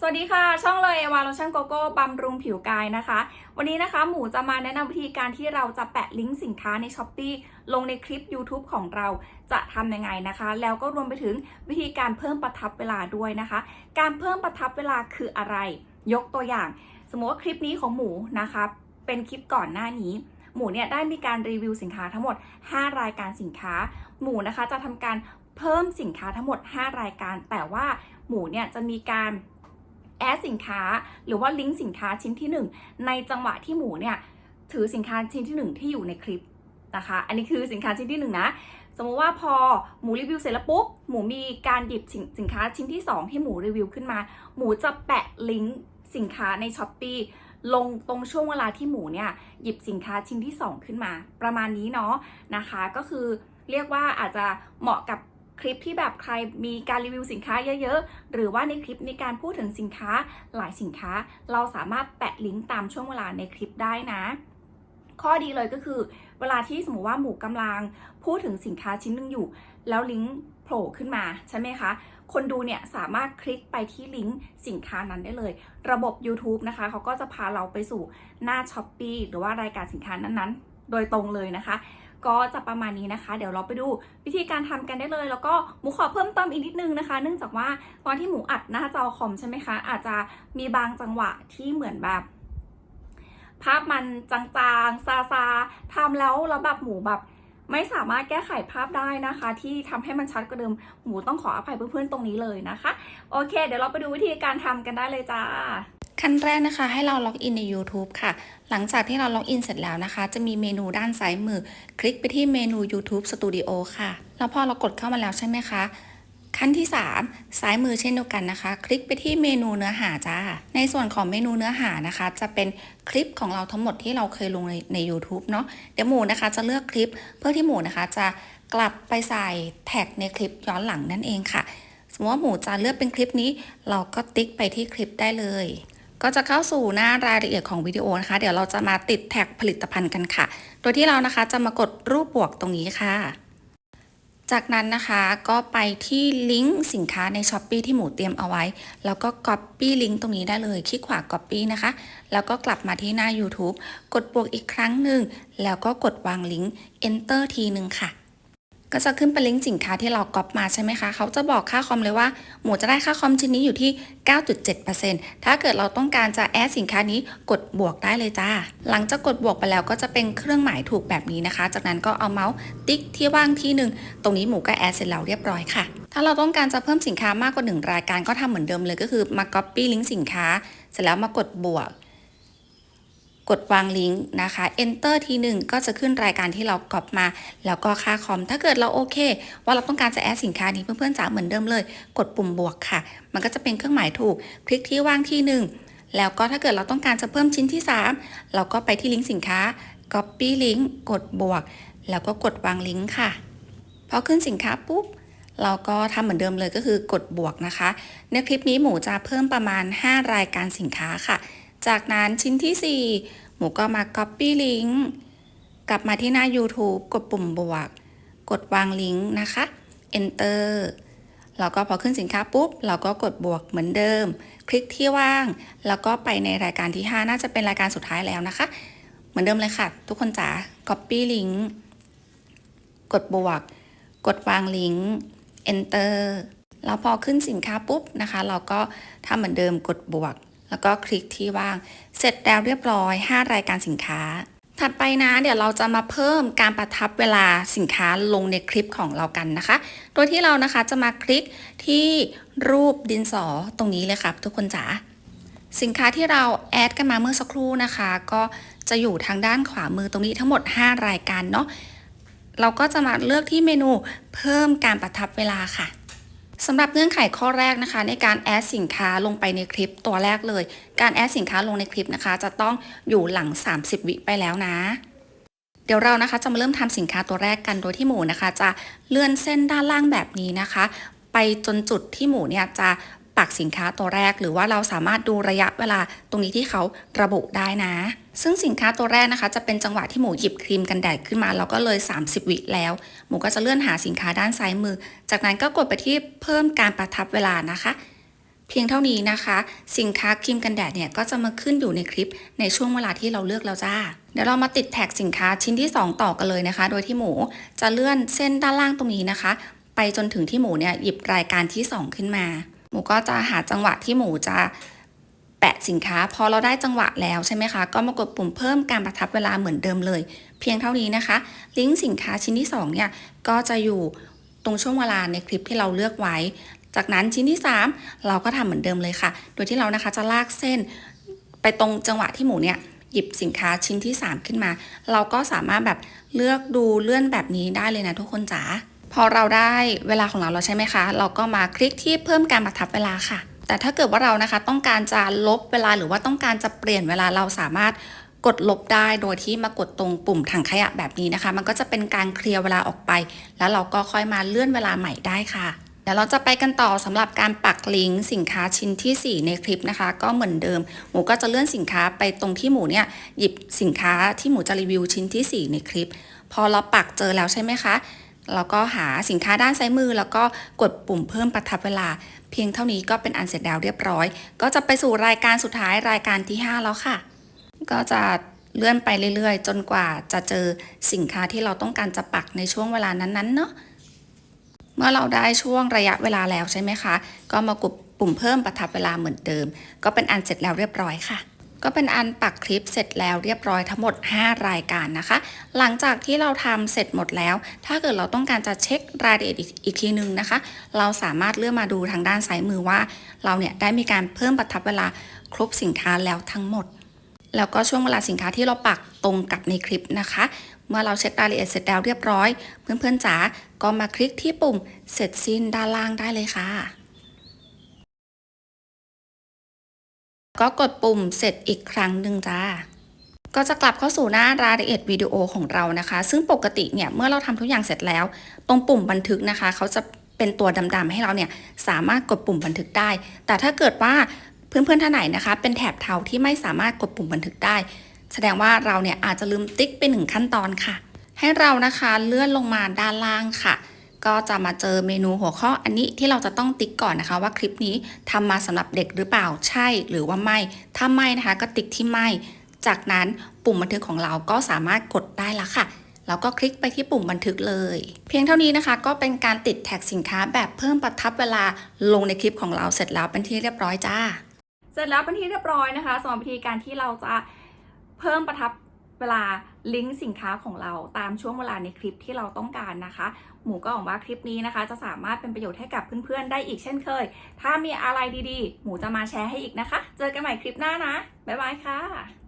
สวัสดีค่ะ ช่องเลยเอวาโลชั่นโกโก้บำรุงผิวกายนะคะ วันนี้นะคะหมูจะมาแนะนำวิธีการที่เราจะแปะลิงก์สินค้าใน s h อ p e e ลงในคลิป YouTube ของเราจะทำยังไงนะคะ แล้วก็รวมไปถึงวิธีการเพิ่มประทับเวลาด้วยนะคะ การเพิ่มประทับเวลาคืออะไร ยกตัวอย่าง สมมติว่าคลิปนี้ของหมูนะคะเป็นคลิปก่อนหน้านี้หมูเนี่ยได้มีการรีวิวสินค้าทั้งหมด 5 รายการสินค้า หมูนะคะจะทำการเพิ่มสินค้าทั้งหมด 5 รายการ แต่ว่าหมูเนี่ยจะมีการ แอดสินค้า หรือว่าลิงก์สินค้าชิ้นที่ 1 ในจังหวะที่หมูเนี่ยถือสินค้าชิ้นที่ 1 ที่อยู่ในคลิปนะคะ อันนี้คือสินค้าชิ้นที่1นะสมมติว่าพอหมูรีวิวเสร็จแล้วปุ๊บหมูมีการหยิบสินสินค้าชิ้นที่ 2 ที่หมูรีวิวขึ้นมา หมูจะแปะลิงก์สินค้าใน s h อ p e e ลงตรงช่วงเวลาที่หมูเนี่ยหยิบสินค้าชิ้นที่ 2 ขึ้นมา ประมาณนี้เนาะนะคะ ก็คือเรียกว่าอาจจะเหมาะกับ คลิปที่แบบใครมีการรีวิวสินค้าเยอะๆ หรือว่าในคลิปมีการพูดถึงสินค้าหลายสินค้า เราสามารถแปะลิงก์ตามช่วงเวลาในคลิปได้นะ ข้อดีเลยก็คือ เวลาที่สมมติว่าหมูกำลังพูดถึงสินค้าชิ้นหนึงอยู่ แล้วลิงก์โผล่ขึ้นมาใช่ไหมคะคนดูเนี่ยสามารถคลิกไปที่ลิงก์สินค้านั้นได้เลย ระบบ YouTube นะคะเขาก็จะพาเราไปสู่หน้า s h อ p e e หรือว่ารายการสินค้านั้นๆ โดยตรงเลยนะคะ ก็จะประมาณนี้นะคะ เดี๋ยวเราไปดูวิธีการทำกันได้เลย แล้วก็หมูขอเพิ่มเติมอีกนิดนึงนะคะ เนื่องจากว่าตอนที่หมูอัดหน้าจอคอมใช่ไหมคะ อาจจะมีบางจังหวะที่เหมือนแบบภาพมันจางๆ ซาซาทำแล้วแล้วแบบหมูแบบไม่สามารถแก้ไขภาพได้นะคะ ที่ทำให้มันชัดกว่าเดิมหมูต้องขออภัยเพื่อนๆตรงนี้เลยนะคะ โอเค เดี๋ยวเราไปดูวิธีการทำกันได้เลยจ้า ขั้นแรกนะคะ ให้เราล็อกอินใน YouTube ค่ะ หลังจากที่เราล็อกอินเสร็จแล้วนะคะ จะมีเมนูด้านซ้ายมือ คลิกไปที่เมนู YouTube Studio ค่ะ แล้วพอเรากดเข้ามาแล้วใช่ไหมคะ ขั้นที่ 3 ซ้ายมือเช่นเดียวกันนะคะ คลิกไปที่เมนูเนื้อหาจ้า ในส่วนของเมนูเนื้อหานะคะ จะเป็นคลิปของเราทั้งหมดที่เราเคยลงในใน u t u b e เนาะเดี๋ยวหมูนะคะจะเลือกคลิปเพื่อที่หมูนะคะจะกลับไปใส่แท็กในคลิปย้อนหลังนั่นเองค่ะ สมมติว่าหมูจะเลือกเป็นคลิปนี้ เราก็ติ๊กไปที่คลิปได้เลย ก็จะเข้าสู่หน้ารายละเอียดของวิดีโอนะคะ เดี๋ยวเราจะมาติดแท็กผลิตภัณฑ์กันค่ะ โดยที่เรานะคะจะมากดรูปบวกตรงนี้ค่ะ จากนั้นนะคะก็ไปที่ลิงก์สินค้าใน s h อ p e e ที่หมูเตรียมเอาไว้ แล้วก็ Copy ลิงก์ตรงนี้ได้เลยคลิกขวา Copy นะคะ แล้วก็กลับมาที่หน้า YouTube กดบวกอีกครั้งหนึ่งแล้วก็กดวางลิงก์ Enter ทีหนึ่งค่ะ ก็จะขึ้นเป็นลิงก์สินค้าที่เราก๊อปมาใช่ไหมคะ เขาจะบอกค่าคอมเลยว่า หมูจะได้ค่าคอมชิ้นนี้อยู่ที่ 9.7%ถ้าเกิดเราต้องการจะแอดสินค้านี้กดบวกได้เลยจ้า หลังจากกดบวกไปแล้วก็จะเป็นเครื่องหมายถูกแบบนี้นะคะ จากนั้นก็เอาเมาส์ติ๊กที่ว่างที่หนึ่ง ตรงนี้หมูก็แอดเสร็จแล้วเรียบร้อยค่ะ ถ้าเราต้องการจะเพิ่มสินค้ามากกว่าหนึ่งรายการก็ทำเหมือนเดิมเลยก็คือมา Copy ลิงก์สินค้า เสร็จแล้วมากดบวก กดวางลิงก์นะคะ Enter ทีหนึ่งก็จะขึ้นรายการที่เรากรอบมา แล้วก็ค่าคอม ถ้าเกิดเราโอเค ว่าเราต้องการจะแอดสินค้านี้เพื่อนๆจ๋าเหมือนเดิมเลย กดปุ่มบวกค่ะ มันก็จะเป็นเครื่องหมายถูก คลิกที่ว่างที่หนึ่งแล้วก็ถ้าเกิดเราต้องการจะเพิ่มชิ้นที่ 3 เราก็ไปที่ลิงก์สินค้า Copy ลิงก์กดบวก แล้วก็กดวางลิงก์ค่ะ พอขึ้นสินค้าปุ๊บ เราก็ทำเหมือนเดิมเลยก็คือกดบวกนะคะ ในคลิปนี้หมูจะเพิ่มประมาณ 5 รายการสินค้าค่ะ จากนั้นชิ้นที่ 4 หมูก็มา Copy ลิงก์กลับมาที่หน้า YouTube กดปุ่มบวก กดวางลิงก์นะคะ Enter แล้วก็พอขึ้นสินค้าปุ๊บ เราก็กดบวกเหมือนเดิม คลิกที่ว่าง แล้วก็ไปในรายการที่ 5 น่าจะเป็นรายการสุดท้ายแล้วนะคะ เหมือนเดิมเลยค่ะ ทุกคนจ๋า Copy ลิงก์กดบวก กดวางลิงก์ Enter แล้วพอขึ้นสินค้าปุ๊บนะคะ เราก็ทำเหมือนเดิมกดบวก แล้วก็คลิกที่ว่าง เสร็จแล้วเรียบร้อย 5 รายการสินค้า ถัดไปนะ เดี๋ยวเราจะมาเพิ่มการประทับเวลาสินค้าลงในคลิปของเรากันนะคะ โดยที่เรานะคะจะมาคลิกที่รูปดินสอตรงนี้เลยครับ ทุกคนจ๋า สินค้าที่เราแอดกันมาเมื่อสักครู่นะคะ ก็จะอยู่ทางด้านขวามือตรงนี้ทั้งหมด 5 รายการเนาะ เราก็จะมาเลือกที่เมนูเพิ่มการประทับเวลาค่ะ สำหรับเงื่อนไขข้อแรกนะคะ ในการแอดสินค้าลงไปในคลิปตัวแรกเลย การแอดสินค้าลงในคลิปนะคะ จะต้องอยู่หลัง 30 วิไปแล้วนะ เดี๋ยวเรานะคะจะมาเริ่มทำสินค้าตัวแรกกันโดยที่หมูนะคะ จะเลื่อนเส้นด้านล่างแบบนี้นะคะ ไปจนจุดที่หมูเนี่ยจะ ปักสินค้าตัวแรก หรือว่าเราสามารถดูระยะเวลาตรงนี้ที่เขาระบุได้นะ ซึ่งสินค้าตัวแรกนะคะ จะเป็นจังหวะที่หมูหยิบครีมกันแดดขึ้นมาแล้วก็เลย 30 วิแล้ว หมูก็จะเลื่อนหาสินค้าด้านซ้ายมือ จากนั้นก็กดไปที่เพิ่มการประทับเวลานะคะ เพียงเท่านี้นะคะ สินค้าครีมกันแดดเนี่ยก็จะมาขึ้นอยู่ในคลิปในช่วงเวลาที่เราเลือกแล้วจ้าเดี๋ยวเรามาติดแท็กสินค้าชิ้นที่ 2 ต่อกันเลยนะคะ โดยที่หมูจะเลื่อนเส้นด้านล่างตรงนี้นะคะ ไปจนถึงที่หมูเนี่ยหยิบรายการที่ 2 ขึ้นมา หมูก็จะหาจังหวะที่หมูจะแปะสินค้าพอเราได้จังหวะแล้วใช่ไหมคะ ก็มากดปุ่มเพิ่มการประทับเวลาเหมือนเดิมเลย เพียงเท่านี้นะคะ ลิงก์สินค้าชิ้นที่2เนี่ยก็จะอยู่ตรงช่วงเวลาในคลิปที่เราเลือกไว้ จากนั้นชิ้นที่ 3 เราก็ทำเหมือนเดิมเลยค่ะ โดยที่เรานะคะจะลากเส้น ไปตรงจังหวะที่หมูเนี่ยหยิบสินค้าชิ้นที่ 3 ขึ้นมา เราก็สามารถแบบเลือกดูเลื่อนแบบนี้ได้เลยนะทุกคนจ๋า พอเราได้เวลาของเราแล้วใช่ไหมคะ เราก็มาคลิกที่เพิ่มการประทับเวลาค่ะ แต่ถ้าเกิดว่าเรานะคะต้องการจะลบเวลาหรือว่าต้องการจะเปลี่ยนเวลาเราสามารถกดลบได้โดยที่มากดตรงปุ่มถังขยะแบบนี้นะคะ มันก็จะเป็นการเคลียร์เวลาออกไป แล้วเราก็ค่อยมาเลื่อนเวลาใหม่ได้ค่ะ เดี๋ยวเราจะไปกันต่อสำหรับการปักลิงก์สินค้าชิ้นทีสี่ 4 ในคลิปนะคะ ก็เหมือนเดิม หมูก็จะเลื่อนสินค้าไปตรงที่หมูเนี่ยหยิบสินค้าที่หมูจะรีวิวชิ้นที่ 4 ในคลิป พอเราปักเจอแล้วใช่ไหมคะ เราก็หาสินค้าด้านซ้ายมือ แล้วก็กดปุ่มเพิ่มประทับเวลา เพียงเท่านี้ก็เป็นอันเสร็จแล้วเรียบร้อย ก็จะไปสู่รายการสุดท้ายรายการที่ 5 แล้วค่ะ ก็จะเลื่อนไปเรื่อย ๆ จนกว่าจะเจอสินค้าที่เราต้องการจะปักในช่วงเวลานั้นๆเนาะเมื่อเราได้ช่วงระยะเวลาแล้วใช่ไหมคะ ก็มากดปุ่มเพิ่มประทับเวลาเหมือนเดิม ก็เป็นอันเสร็จแล้วเรียบร้อยค่ะ ก็เป็นอันปักคลิปเสร็จแล้วเรียบร้อยทั้งหมด 5 รายการนะคะ หลังจากที่เราทำเสร็จหมดแล้ว ถ้าเกิดเราต้องการจะเช็ครายละเอียดอีกทีนึงนะคะ เราสามารถเลื่อนมาดูทางด้านซ้ายมือว่า เราเนี่ยได้มีการเพิ่มประทับเวลาครบสินค้าแล้วทั้งหมด แล้วก็ช่วงเวลาสินค้าที่เราปักตรงกับในคลิปนะคะ เมื่อเราเช็ครายละเอียดเสร็จแล้วเรียบร้อย เพื่อนๆจ๋าก็มาคลิกที่ปุ่มเสร็จสิ้นด้านล่างได้เลยค่ะ ก็กดปุ่มเสร็จอีกครั้งหนึ่งจ้า ก็จะกลับเข้าสู่หน้ารายละเอียดวิดีโอของเรานะคะ ซึ่งปกติเนี่ยเมื่อเราทำทุกอย่างเสร็จแล้ว ตรงปุ่มบันทึกนะคะ เขาจะเป็นตัวดำๆให้เราเนี่ยสามารถกดปุ่มบันทึกได้ แต่ถ้าเกิดว่าเพื่อนๆท่านไหนนะคะ เป็นแถบเทาที่ไม่สามารถกดปุ่มบันทึกได้ แสดงว่าเราเนี่ยอาจจะลืมติ๊กไปหนึ่งขั้นตอนค่ะ ให้เรานะคะเลื่อนลงมาด้านล่างค่ะ ก็จะมาเจอเมนูหัวข้ออันนี้ที่เราจะต้องติ๊กก่อนนะคะ ว่าคลิปนี้ทำมาสำหรับเด็กหรือเปล่าใช่หรือว่าไม่ ถ้าไม่นะคะก็ติ๊กที่ไม่ จากนั้นปุ่มบันทึกของเราก็สามารถกดได้แล้วค่ะแล้วก็คลิกไปที่ปุ่มบันทึกเลย เพียงเท่านี้นะคะ ก็เป็นการติดแท็กสินค้าแบบเพิ่มประทับเวลาลงในคลิปของเราเสร็จแล้วเป็นที่เรียบร้อยจ้า เสร็จแล้วเป็นที่เรียบร้อยนะคะสำหรับวิธีการที่เราจะเพิ่มประทับ เวลาลิงก์สินค้าของเราตามช่วงเวลาในคลิปที่เราต้องการนะคะ หมูก็หวังว่าคลิปนี้นะคะ จะสามารถเป็นประโยชน์ให้กับเพื่อนๆ ได้อีกเช่นเคย ถ้ามีอะไรดีๆ หมูจะมาแชร์ให้อีกนะคะ เจอกันใหม่คลิปหน้านะ บ๊ายบายค่ะ